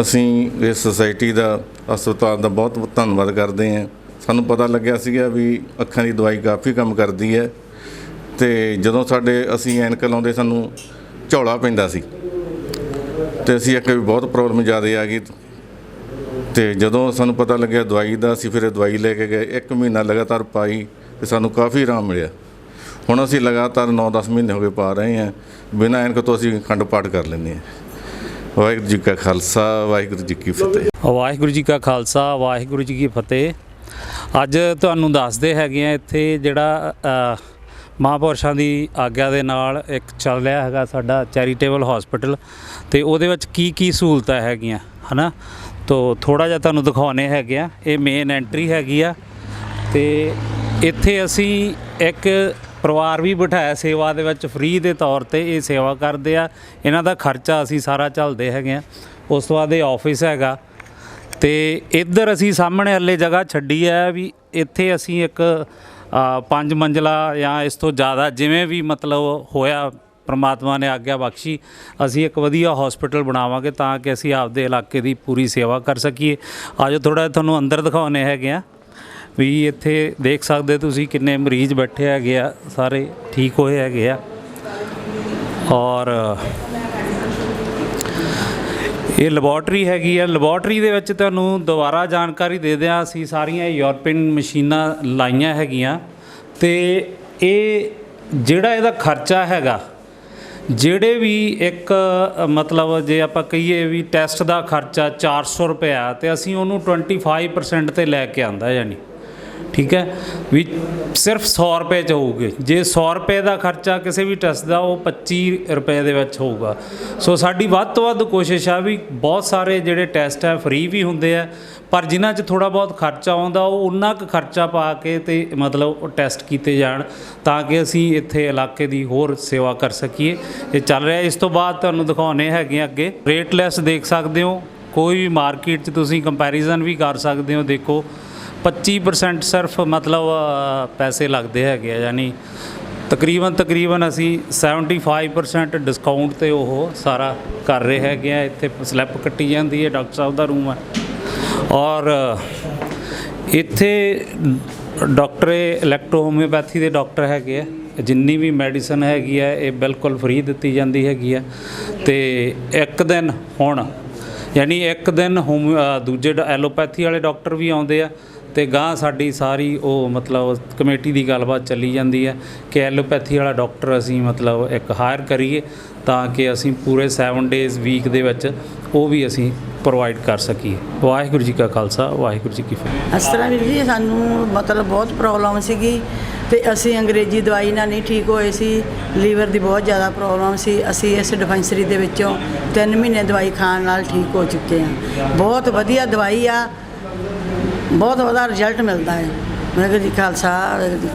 ਅਸੀਂ ਇਸ ਸੁਸਾਇਟੀ ਦਾ, ਹਸਪਤਾਲ ਦਾ ਬਹੁਤ ਬਹੁਤ ਧੰਨਵਾਦ ਕਰਦੇ ਹਾਂ। ਸਾਨੂੰ ਪਤਾ ਲੱਗਿਆ ਸੀਗਾ ਵੀ ਅੱਖਾਂ ਦੀ ਦਵਾਈ ਕਾਫੀ ਕੰਮ ਕਰਦੀ ਹੈ ਤੇ ਜਦੋਂ ਸਾਡੇ ਅਸੀਂ ਐਨਕ ਲਾਉਂਦੇ ਸਾਨੂੰ ਝੌਲਾ ਪੈਂਦਾ ਸੀ। ਤੇ ਅਸੀਂ ਇੱਕ ਵੀ ਬਹੁਤ ਪ੍ਰੋਬਲਮ ਜ਼ਿਆਦਾ ਆ ਗਈ। ਤੇ ਜਦੋਂ ਸਾਨੂੰ ਪਤਾ ਲੱਗਿਆ ਦਵਾਈ ਦਾ, ਅਸੀਂ ਫਿਰ ਦਵਾਈ ਲੈ ਕੇ ਗਏ। ਇੱਕ ਮਹੀਨਾ ਲਗਾਤਾਰ ਪਾਈ ਤੇ ਸਾਨੂੰ ਕਾਫੀ ਆਰਾਮ ਮਿਲਿਆ। ਹੁਣ ਅਸੀਂ ਲਗਾਤਾਰ 9-10 ਮਹੀਨੇ ਹੋ ਗਏ ਪਾ ਰਹੇ ਹਾਂ। ਬਿਨਾਂ ਐਨਕ ਤੋਂ ਅਸੀਂ ਖੰਡ ਪਾਠ ਕਰ ਲੈਂਦੇ ਹਾਂ। ਵਾਹਿਗੁਰੂ ਜੀ ਕਾ ਖਾਲਸਾ, ਵਾਹਿਗੁਰੂ ਜੀ ਕੀ ਫਤਿਹ। ਵਾਹਿਗੁਰੂ ਜੀ ਕਾ ਖਾਲਸਾ, ਵਾਹਿਗੁਰੂ ਜੀ ਕੀ ਫਤਿਹ। ਅੱਜ ਤੁਹਾਨੂੰ ਦੱਸਦੇ ਹੈਗੇ ਆ ਇੱਥੇ ਜਿਹੜਾ ਅ, ਮਹਾਂਪੁਰਸ਼ਾਂ ਦੀ ਆਗਿਆ ਦੇ ਨਾਲ ਇੱਕ ਚੱਲ ਰਿਹਾ ਹੈਗਾ ਸਾਡਾ ਚੈਰੀਟੇਬਲ ਹਸਪੀਟਲ ਤੇ ਉਹਦੇ ਵਿੱਚ ਕੀ ਕੀ ਸਹੂਲਤਾਂ ਹੈਗੀਆਂ ਹਨਾ? ਤੋ ਥੋੜਾ ਜਿਹਾ ਤੁਹਾਨੂੰ ਦਿਖਾਉਣੇ ਹੈਗੇ ਆ ਇਹ ਮੇਨ ਐਂਟਰੀ ਹੈਗੀ ਆ ਤੇ ਇੱਥੇ ਅਸੀਂ ਇੱਕ ਪਰਿਵਾਰ ਵੀ ਬਿਠਾਇਆ ਸੇਵਾ ਦੇ ਵਿੱਚ ਫ੍ਰੀ ਦੇ ਤੌਰ ਤੇ ਇਹ ਸੇਵਾ ਕਰਦੇ ਆ। ਇਹਨਾਂ ਦਾ ਖਰਚਾ ਅਸੀਂ ਸਾਰਾ ਝੱਲਦੇ ਹੈਗੇ ਆ। ਉਸ ਤੋਂ ਬਾਅਦ ਇਹ ਆਫਿਸ ਹੈਗਾ। ਤੇ ਇੱਧਰ ਅਸੀਂ ਸਾਹਮਣੇ ਹੱਲੇ ਜਗ੍ਹਾ ਛੱਡੀ ਹੈ ਵੀ ਇੱਥੇ ਅਸੀਂ ਇੱਕ ਪੰਜ ਮੰਜ਼ਲਾ ਜਾਂ ਇਸ ਤੋਂ ਜ਼ਿਆਦਾ ਜਿਵੇਂ ਵੀ ਮਤਲਬ ਹੋਇਆ, ਪਰਮਾਤਮਾ ਨੇ ਆਗਿਆ ਬਖਸ਼ੀ, ਅਸੀਂ ਇੱਕ ਵਧੀਆ ਹਸਪੀਟਲ ਬਣਾਵਾਂਗੇ ਤਾਂ ਕਿ ਅਸੀਂ ਆਪਦੇ ਇਲਾਕੇ ਦੀ ਪੂਰੀ ਸੇਵਾ ਕਰ ਸਕੀਏ। ਆਜੋ ਥੋੜਾ ਤੁਹਾਨੂੰ ਅੰਦਰ ਦਿਖਾਉਣੇ ਹੈਗੇ ਆ ਵੀ ਇੱਥੇ ਦੇਖ ਸਕਦੇ ਤੁਸੀਂ ਕਿੰਨੇ ਮਰੀਜ਼ ਬੈਠੇ ਹੈਗੇ ਆ, ਸਾਰੇ ਠੀਕ ਹੋਏ ਹੈਗੇ ਆ। ਔਰ ਇਹ ਲੈਬੋਰਟਰੀ ਹੈਗੀ ਆ। ਲੈਬੋਰਟਰੀ ਦੇ ਵਿੱਚ ਤੁਹਾਨੂੰ ਦੁਬਾਰਾ ਜਾਣਕਾਰੀ ਦੇ ਦਿਆਂ ਅਸੀਂ ਸਾਰੀਆਂ ਯੂਰਪੀਅਨ ਮਸ਼ੀਨਾਂ ਲਾਈਆਂ ਹੈਗੀਆਂ। ਤੇ ਇਹ ਜਿਹੜਾ ਇਹਦਾ ਖਰਚਾ ਹੈਗਾ, ਜਿਹੜੇ ਵੀ ਇੱਕ, ਮਤਲਬ ਜੇ ਆਪਾਂ ਕਹੀਏ ਵੀ ਟੈਸਟ ਦਾ ਖਰਚਾ 400 ਰੁਪਇਆ, ਤੇ ਅਸੀਂ ਉਹਨੂੰ 25% ਤੇ ਲੈ ਕੇ ਆਂਦਾ, ਯਾਨੀ ਠੀਕ ਹੈ? ਵੀ ਸਿਰਫ 100 ਰੁਪਏ ਚ ਹੋਊਗੇ। ਜੇ 100 ਰੁਪਏ ਦਾ ਖਰਚਾ ਕਿਸੇ ਵੀ ਟੈਸਟ ਦਾ, ਉਹ 25 ਰੁਪਏ ਦੇ ਵਿੱਚ ਹੋਊਗਾ। ਸੋ ਸਾਡੀ ਵੱਧ ਤੋਂ ਵੱਧ ਕੋਸ਼ਿਸ਼ ਆ ਵੀ ਬਹੁਤ ਸਾਰੇ ਜਿਹੜੇ ਟੈਸਟ ਆ, ਫ੍ਰੀ ਵੀ ਹੁੰਦੇ ਆ, ਪਰ ਜਿਨ੍ਹਾਂ 'ਚ ਥੋੜਾ ਬਹੁਤ ਖਰਚਾ ਆਉਂਦਾ, ਉਹ ਉਨਾ ਕੁ ਖਰਚਾ ਪਾ ਕੇ ਤੇ ਮਤਲਬ ਉਹ ਟੈਸਟ ਕੀਤੇ ਜਾਣ, ਤਾਂ ਕਿ ਅਸੀਂ ਇੱਥੇ ਇਲਾਕੇ ਦੀ ਹੋਰ ਸੇਵਾ ਕਰ ਸਕੀਏ। ਇਹ ਚੱਲ ਰਿਹਾ, ਇਸ ਤੋਂ ਬਾਅਦ ਤੁਹਾਨੂੰ ਦਿਖਾਉਣੇ ਹੈਗੇ ਆ ਅੱਗੇ। ਰੇਟਲੈਸ ਦੇਖ ਸਕਦੇ ਹੋ, ਕੋਈ ਵੀ ਮਾਰਕੀਟ 'ਚ ਤੁਸੀਂ ਕੰਪੈਰੀਜ਼ਨ ਵੀ ਕਰ ਸਕਦੇ ਹੋ, ਦੇਖੋ। 25% ਸਿਰਫ ਮਤਲਬ ਪੈਸੇ ਲੱਗਦੇ ਹੈਗੇ ਆ, ਯਾਨੀ ਤਕਰੀਬਨ ਤਕਰੀਬਨ ਅਸੀਂ 75% ਡਿਸਕਾਊਂਟ ਤੇ ਉਹ ਸਾਰਾ ਕਰ ਰਹੇ ਹੈਗੇ ਆ। ਇੱਥੇ ਸਲਿੱਪ ਕੱਟੀ ਜਾਂਦੀ ਹੈ, ਡਾਕਟਰ ਸਾਹਿਬ ਦਾ ਰੂਮ ਹੈ ਔਰ, ਇੱਥੇ ਡਾਕਟਰ ਇਲੈਕਟ੍ਰੋ ਹੋਮਿਓਪੈਥੀ ਦੇ ਡਾਕਟਰ ਹੈਗੇ ਆ। ਜਿੰਨੀ ਵੀ ਮੈਡੀਸਨ ਹੈਗੀ ਹੈ ਇਹ ਬਿਲਕੁਲ ਫ੍ਰੀ ਦਿੱਤੀ ਜਾਂਦੀ ਹੈਗੀ ਆ। ਤੇ ਇੱਕ ਦਿਨ ਹੁਣ, ਯਾਨੀ ਇੱਕ ਦਿਨ ਹੋਮ ਦੂਜੇ ਐਲੋਪੈਥੀ ਵਾਲੇ ਡਾਕਟਰ ਵੀ ਆਉਂਦੇ ਆ। ਤੇ ਗਾਂ ਸਾਡੀ ਸਾਰੀ ਉਹ ਮਤਲਬ ਕਮੇਟੀ ਦੀ ਗੱਲਬਾਤ ਚੱਲੀ ਜਾਂਦੀ ਹੈ ਕਿ ਐਲੋਪੈਥੀ ਵਾਲਾ ਡਾਕਟਰ ਅਸੀਂ ਮਤਲਬ ਇੱਕ ਹਾਇਰ ਕਰੀਏ ਤਾਂ ਕਿ ਅਸੀਂ ਪੂਰੇ 7 ਡੇਜ਼ ਵੀਕ ਦੇ ਵਿੱਚ ਉਹ ਵੀ ਅਸੀਂ ਪ੍ਰੋਵਾਈਡ ਕਰ ਸਕੀਏ। ਵਾਹਿਗੁਰੂ ਜੀ ਕਾ ਖਾਲਸਾ, ਵਾਹਿਗੁਰੂ ਜੀ ਕੀ ਫਤਿਹ। ਇਸ ਤਰ੍ਹਾਂ ਵੀਰ ਜੀ, ਸਾਨੂੰ ਮਤਲਬ ਬਹੁਤ ਪ੍ਰੋਬਲਮ ਸੀਗੀ ਤੇ ਅਸੀਂ ਅੰਗਰੇਜ਼ੀ ਦਵਾਈ ਨਾਲ ਨਹੀਂ ਠੀਕ ਹੋਏ ਸੀ, ਲੀਵਰ ਦੀ ਬਹੁਤ ਜ਼ਿਆਦਾ ਪ੍ਰੋਬਲਮ ਸੀ। ਅਸੀਂ ਇਸ ਡਿਫੈਂਸਰੀ ਦੇ ਵਿੱਚੋਂ 3 ਮਹੀਨੇ ਦਵਾਈ ਖਾਣ ਨਾਲ ਠੀਕ ਹੋ ਚੁੱਕੇ ਹਾਂ। ਬਹੁਤ ਵਧੀਆ ਦਵਾਈ ਆ ਬਹੁਤ ਵਧੀਆ ਰਿਜ਼ਲਟ ਮਿਲਦਾ ਹੈ। ਵਾਹਿਗੁਰੂ ਜੀ ਖਾਲਸਾ ਵਾਹਿਗੁਰੂ ਜੀ